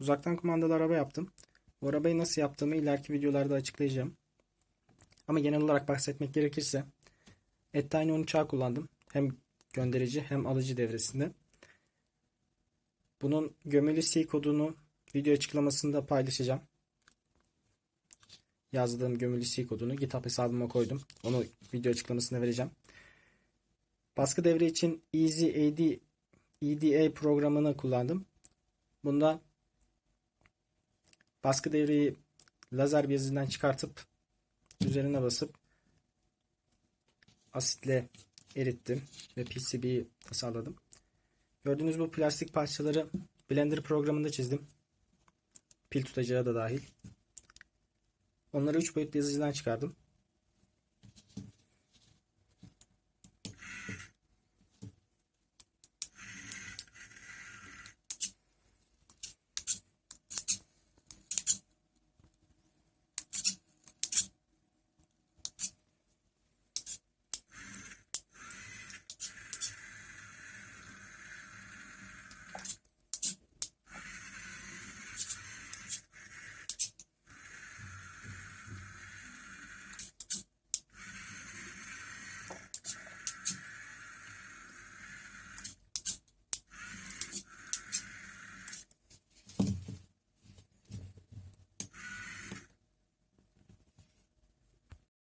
Uzaktan kumandalı araba yaptım. Bu arabayı nasıl yaptığımı ileriki videolarda açıklayacağım. Ama genel olarak bahsetmek gerekirse Ettine 13A kullandım. Hem gönderici hem alıcı devresinde. Bunun gömülü C kodunu video açıklamasında paylaşacağım. Yazdığım gömülü C kodunu GitHub hesabıma koydum. Onu video açıklamasında vereceğim. Baskı devre için Easy AD EDA programını kullandım. Bunda baskı devreyi lazer bezinden çıkartıp üzerine basıp asitle erittim ve PCB'yi tasarladım. Gördüğünüz bu plastik parçaları Blender programında çizdim. Pil tutacağı da dahil. Onları 3 boyutlu yazıcıdan çıkardım.